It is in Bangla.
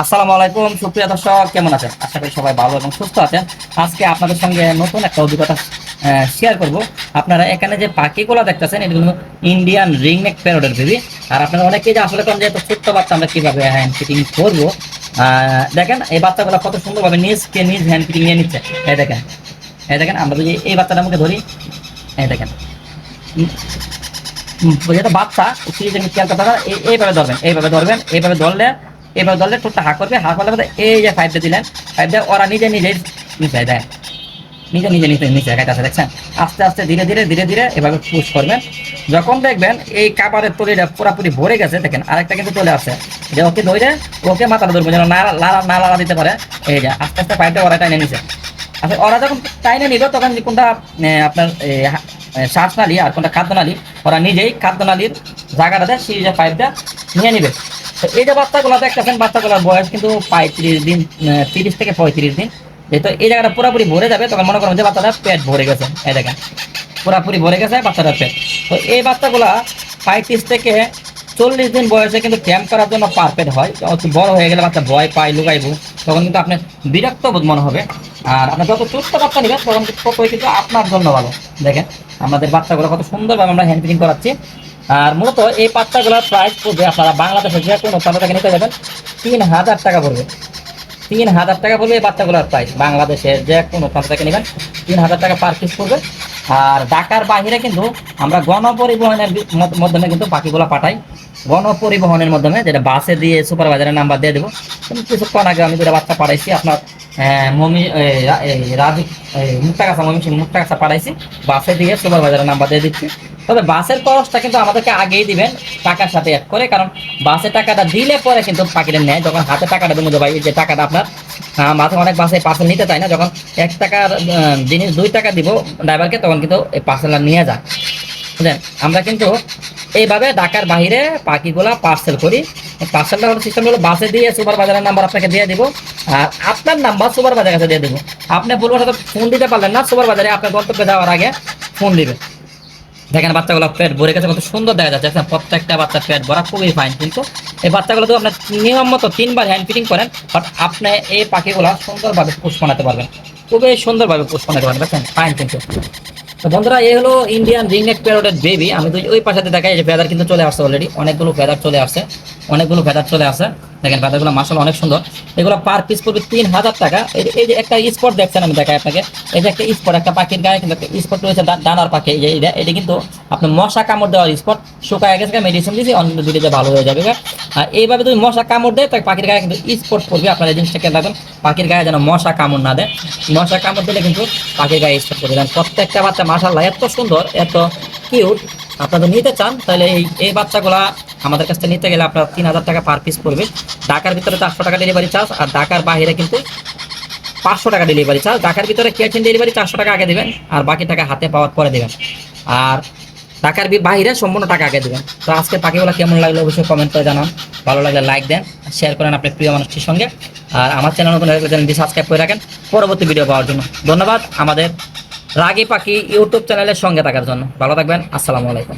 আসসালামু আলাইকুম, সুপ্রিয় দর্শক, কেমন আছেন? আশা করি সবাই ভালো এবং সুস্থ আছেন। আজকে আপনাদের সঙ্গে নতুন একটা অভিজ্ঞতা শেয়ার করব। আপনারা এখানে যে পাখিগুলো দেখতেছেন, এগুলো ইন্ডিয়ান রিং নেক প্যারোডের বেবি আর আপনারা অনেকেই যে আসলে কোন যে ছোট্ট বাচ্চা, আমরা কীভাবে হ্যান্ড ফিটিং করব? দেখেন, এই বাচ্চাগুলো কত সুন্দরভাবে নিজকে নিজ হ্যান্ড ফিটিং নিয়ে নিচ্ছে। এই দেখেন এই দেখেন, আমরা যদি এই বাচ্চাটার মুখে ধরি, এই দেখেন। যেটা বাচ্চা খেয়াল করতে এইভাবে ধরবেন এইভাবে ধরবেন, এইভাবে ধরলে এইভাবে ধরলে ঠোঁটটা হা করবে হা করলে এই যে ফাইভটা দিলেন ফাইভটা ওরা নিজে নিজেই নিচে দেয়। নিজে নিজে নিচে নিচে একাইতে দেখছেন? আস্তে আস্তে ধীরে ধীরে ধীরে ধীরে এভাবে পুশ করবেন। যখন দেখবেন এই কাবারের তলিটা পুরাপুরি ভরে গেছে দেখেন আরেকটা কিন্তু চলে আসছে। যে ওকে ধরে ওকে মাথাটা ধরবো যেন না লাড়া দিতে পারে। এই যে আস্তে আস্তে পাইপটা ওরা টাইনে নিছে। আচ্ছা ওরা যখন টাইনে নিল তখন কোনটা আপনার এ, শ্বাসনালী আর কোনটা খাদ্যনালী ওরা নিজেই খাদ্যনালীর জায়গাটাতে সেই যে পাইপটা নিয়ে নিবে। এই যে বাচ্চাগুলো দেখতেছেন, বাচ্চাগুলোর বয়স কিন্তু পঁয়ত্রিশ দিন তিরিশ থেকে পঁয়ত্রিশ দিন। যেহেতু এই জায়গাটা পুরোপুরি ভরে যাবে, তখন মনে করেন যে বাচ্চাটা পেট ভরে গেছে। এই দেখেন, পুরোপুরি ভরে গেছে বাচ্চাটার পেট। তো এই বাচ্চাগুলা পঁয়ত্রিশ থেকে চল্লিশ দিন বয়সে কিন্তু ক্যাম্প করার জন্য পারফেক্ট হয়। বড় হয়ে গেলে বাচ্চা ভয় পায়, লুকাইবো, তখন কিন্তু আপনার বিরক্ত বোধ মনে হবে। আর আপনার যত ছোট্ট বাচ্চা নেবেন, তখন ততই কিন্তু আপনার জন্য ভালো। দেখেন, আমাদের বাচ্চাগুলো কত সুন্দরভাবে আমরা হ্যান্ড ফিটিং করাচ্ছি। আর মূলত এই বাচ্চাগুলোর প্রাইস পড়বে আপনারা বাংলাদেশে যে কোনো প্রান্ত থেকে নিতে যাবেন। তিন হাজার টাকা পড়বে। তিন হাজার টাকা পড়বে এই বাচ্চাগুলোর প্রাইস বাংলাদেশের যে কোনো প্রান্ত থেকে নেবেন। তিন হাজার টাকা পার পিস পড়বে। আর ঢাকার বাইরে কিন্তু আমরা গণপরিবহনের মাধ্যমে কিন্তু পাখিগুলো পাঠাই। গণপরিবহনের মাধ্যমে যেটা বাসে দিয়ে সুপারভাইজারের নাম্বার দিয়ে দেবো। কিছুক্ষণ আগে আমি যেটা বাচ্চা পাঠাইছি। আপনার মমি রা- এই, রাজি মুক্তা কাছা মমি সিং পাঠাইছি। বাসে দিয়ে নাম্বার দিয়ে দিচ্ছি। তবে বাসের খরচটা কিন্তু আমাদেরকে দিবেন টাকার সাথে অ্যাড করে কারণ বাসের টাকাটা দিলে পরে কিন্তু পাখিটা নেয়। যখন হাতে টাকাটা দেবো ভাই যে টাকাটা আপনার মাঝে অনেক বাসে পার্সেল নিতে চায় না যখন এক টাকার জিনিস দুই টাকা দিব ড্রাইভারকে তখন কিন্তু পার্সেলটা নিয়ে যায়। বুঝলেন? আমরা কিন্তু এইভাবে ঢাকার বাইরে পাখিগুলা পার্সেল করি। পার্সেলটা হলো সিস্টেম হলো বাসে দিয়ে সুপার বাজারের নাম্বার আপনাকে দিয়ে দিব। আর আপনার নাম্বার সুপার বাজারের কাছে দিয়ে দেবো। আপনি বলব সাথে ফোন দিতে পারলেন না, সুপার বাজারে আপনার গন্তব্যে যাওয়ার আগে ফোন দিবে দেখেন বাচ্চাগুলো পেট ভরে গেছে, কত সুন্দর দেখা যাচ্ছে। প্রত্যেকটা বাচ্চার পেট ভরা, খুবই ফাইন কিন্তু এই বাচ্চাগুলো তো আপনার নিয়ম মতো তিনবার হ্যান্ড ফিটিং করেন বাট আপনি এই পাখিগুলো সুন্দরভাবে পুষ বানাতে পারবেন। খুবই সুন্দরভাবে পুষ বানাতে পারবেন দেখছেন ফাইন কিন্তু। বন্ধুরা, এই হলো ইন্ডিয়ান রিংনেক প্যারোডের বেবি আমি তো ওই পাশাতে দেখাই যে ফেদার কিন্তু চলে আসছে অলরেডি অনেকগুলো ফেদার চলে আসছে। অনেকগুলো ফেদার চলে আসছে। দেখেন ফেদারগুলো মাসাল অনেক সুন্দর। এগুলো পার পিস পড়বে তিন হাজার টাকা। এই যে- একটা স্পট দেখছেন, আমি দেখাই আপনাকে। এই যে একটা স্পট একটা পাখির গায়ে কিন্তু একটা স্পট রয়েছে ডানার পাখি। এই যে এটা কিন্তু আপনার মশা কামড় দেওয়ার স্পট শুকায় গেছে মেডিসিন দিয়েছি অন্য দুটো যে ভালো হয়ে যাবে আর এইভাবে যদি মশা কামড় দেয় তাই পাখির গায়ে কিন্তু স্পট পড়বে। আপনারা এই জিনিসটা খেয়াল রাখবেন, পাখির গায়ে যেন মশা কামড় না দেয়। মশা কামড় দিলে কিন্তু পাখির গায়ে স্পট পড়বে। কারণ প্রত্যেকটা বাচ্চা মাসাল্লাহ এত সুন্দর, এত কিউট আপনারা নিতে চান, তাহলে এই এই বাচ্চাগুলা আমাদের কাছ থেকে নিতে গেলে আপনার তিন হাজার টাকা পার পিস পড়বে। ঢাকার ভিতরে চারশো টাকা ডেলিভারি চার্জ আর ঢাকার বাইরে কিন্তু পাঁচশো টাকা ডেলিভারি চার্জ ঢাকার ভিতরে ক্যাশ ডেলিভারি চারশো টাকা আগে দেবেন, আর বাকি টাকা হাতে পাওয়ার পরে দেবেন। আর ঢাকার বি- বাইরে সম্পূর্ণ টাকা আগে দেবেন। তো আজকে পাখিগুলো কেমন লাগল অবশ্যই কমেন্ট করে জানান। ভালো লাগলে লাইক দেন শেয়ার করেন আপনার প্রিয় মানুষটির সঙ্গে। আর আমার চ্যানেল নতুন হয়ে চ্যানেলটি সাবস্ক্রাইব করে রাখেন পরবর্তী ভিডিও পাওয়ার জন্য। ধন্যবাদ আমাদের রাগী পাখি ইউটিউব চ্যানেলের সঙ্গে থাকার জন্য। ভালো থাকবেন, আসসালামু আলাইকুম।